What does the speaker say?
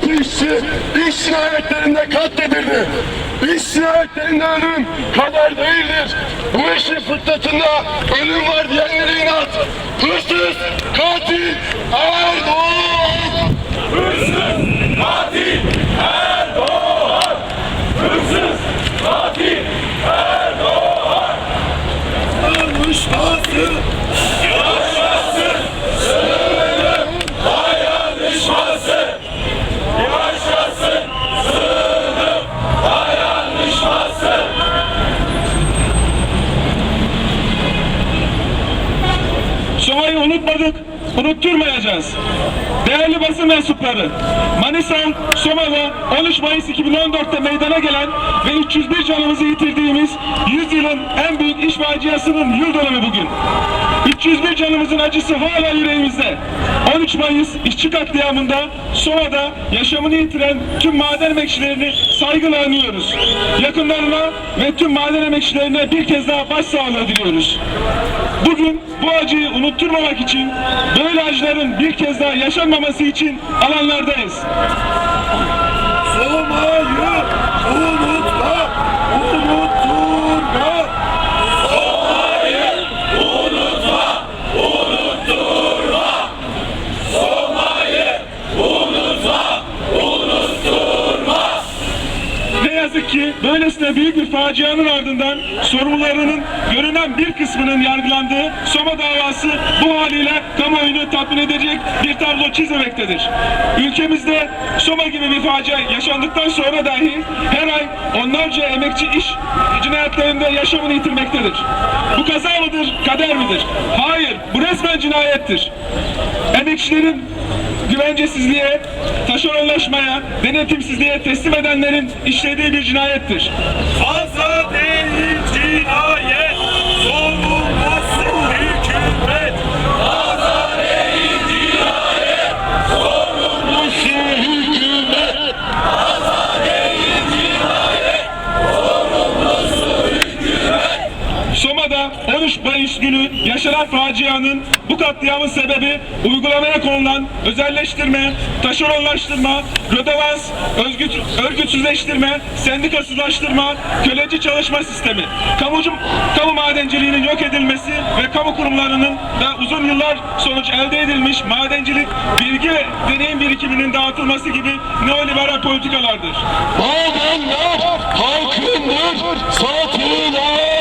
kişi iş cinayetlerinde katledildi. İş cinayetlerinde ölüm kader değildir. Bu işin fıtratında ölüm var diyenlere inat. Hırsız, katil, Erdoğan! Unutturmayacağız. Değerli basın mensupları, Manisa, Soma'da 13 Mayıs 2014'te meydana gelen ve 301 canımızı yitirdiğimiz 100 yılın en büyük iş faciasının yıl dönümü bugün. 301 canımızın acısı hala yüreğimizde. 13 Mayıs işçi katliamında Soma'da yaşamını yitiren tüm maden emekçilerini saygıyla anıyoruz. Yakınlarına ve tüm maden emekçilerine bir kez daha başsağlığı diliyoruz. Bugün bu acıyı unutturmamak için, böyle acıların bir kez daha yaşanmaması için alanlardayız. Böylesine büyük bir facianın ardından sorumlularının görünen bir kısmının yargılandığı Soma davası bu haliyle kamuoyunu tatmin edecek bir tablo çizmemektedir. Ülkemizde Soma gibi bir facia yaşandıktan sonra dahi her ay onlarca emekçi iş cinayetlerinde yaşamını yitirmektedir. Bu kaza kader midir? Hayır, bu resmen cinayettir. Emekçilerin güvencesizliğe, taşeronlaşmaya, denetimsizliğe teslim edenlerin işlediği bir cinayettir. Fazla Soma'da 13 Mayıs günü yaşanan facianın bu katliamın sebebi uygulamaya konulan özelleştirme, taşeronlaştırma, rödevans, özgüt, örgütsüzleştirme, sendikasızlaştırma, köleci çalışma sistemi, kamucu, kamu madenciliğinin yok edilmesi ve kamu kurumlarının da uzun yıllar sonuç elde edilmiş madencilik, bilgi ve deneyim birikiminin dağıtılması gibi neoliberal politikalardır. Madenler halkındır, satılamaz.